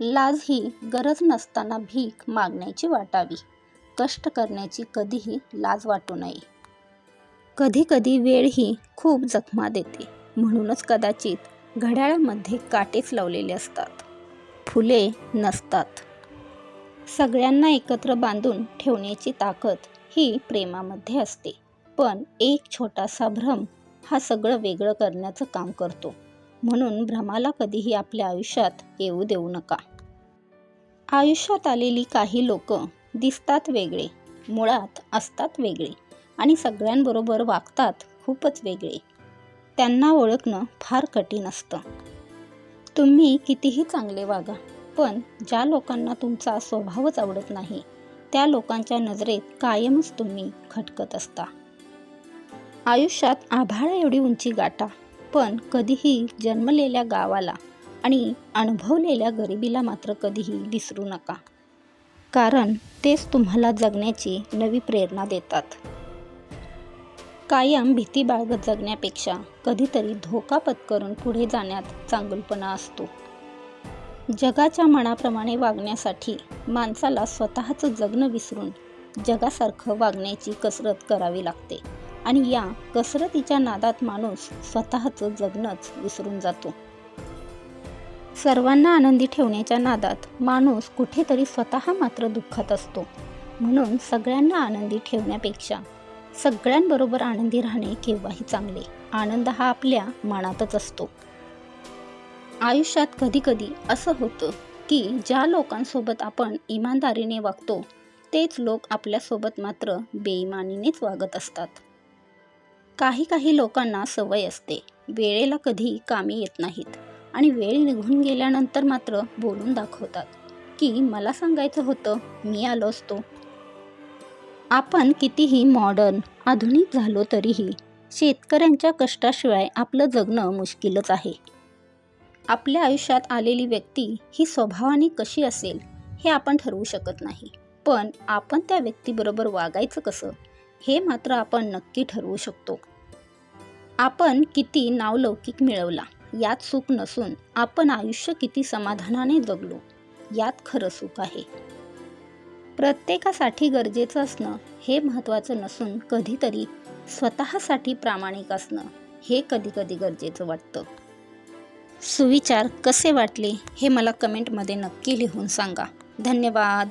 लाज ही गरज नसताना भीक मागण्याची वाटावी. कष्ट करण्याची कधीही लाज वाटू नये. कधीकधी वेळ ही खूप जखमा देते. म्हणूनच कदाचित घड्याळामध्ये काटेच लावलेले असतात. फुले नसतात. सगळ्यांना एकत्र बांधून ठेवण्याची ताकद ही प्रेमामध्ये असते. पण एक छोटासा भ्रम हा सगळं वेगळं करण्याचं काम करतो. म्हणून भ्रमाला कधीही आपल्या आयुष्यात येऊ देऊ नका. आयुष्यात आलेली काही लोक दिसतात वेगळे मुळात असतात वेगळे आणि सगळ्यांबरोबर वागतात खूपच वेगळे. त्यांना ओळखणं फार कठीण असतं. तुम्ही कितीही चांगले वागा पण ज्या लोकांना तुमचा स्वभावच आवडत नाही त्या लोकांच्या नजरेत कायमच तुम्ही खटकत असता. आयुष्यात आभाळा एवढी उंची गाठा पण कधीही जन्मलेल्या गावाला आणि अनुभवलेल्या गरिबीला मात्र कधीही विसरू नका. कारण तेच तुम्हाला जगण्याची नवी प्रेरणा देतात. कायम भीती बाळगत जगण्यापेक्षा कधीतरी धोका पत्करून पुढे जाण्यात चांगुलपणा असतो. जगाच्या मनाप्रमाणे वागण्यासाठी माणसाला स्वतःचं जगणं विसरून जगासारखं वागण्याची कसरत करावी लागते. आणि या कसरतीच्या नादात माणूस स्वतःचं जगणंच विसरून जातो. सर्वांना आनंदी ठेवण्याच्या नादात माणूस कुठेतरी स्वतः मात्र दुःखत असतो. म्हणून सगळ्यांना आनंदी ठेवण्यापेक्षा सगळ्यांबरोबर आनंदी राहणे केव्हाही चांगले. आनंद हा आपल्या मनातच असतो. आयुष्यात कधीकधी असं होतं की ज्या लोकांसोबत आपण इमानदारीने वागतो तेच लोक आपल्यासोबत मात्र बेईमानीनेच वागत असतात. काही काही लोकांना सवय असते. वेळेला कधी कामी येत नाहीत. आणि वेळ निघून गेल्यानंतर मात्र बोलून दाखवतात की मला सांगायचं होतं मी आलो असतो. आपण कितीही मॉडर्न आधुनिक झालो तरीही शेतकऱ्यांच्या कष्टाशिवाय आपलं जगणं मुश्किलच आहे. आपल्या आयुष्यात आलेली व्यक्ती ही स्वभावाने कशी असेल हे आपण ठरवू शकत नाही. पण आपण त्या व्यक्तीबरोबर वागायचं कसं? हे मात्र आपण नक्की ठरवू शकतो. आपण किती नावलौकिक मिळवला यात सुख नसून आपण आयुष्य किती समाधानाने जगलो यात खरं सुख आहे. प्रत्येकासाठी गरजेचं असणं हे महत्त्वाचं नसून कधीतरी स्वतःसाठी प्रामाणिक असणं हे कधीकधी गरजेचं वाटतं. सुविचार कसे वाटले हे मला कमेंटमध्ये नक्की लिहून सांगा. धन्यवाद.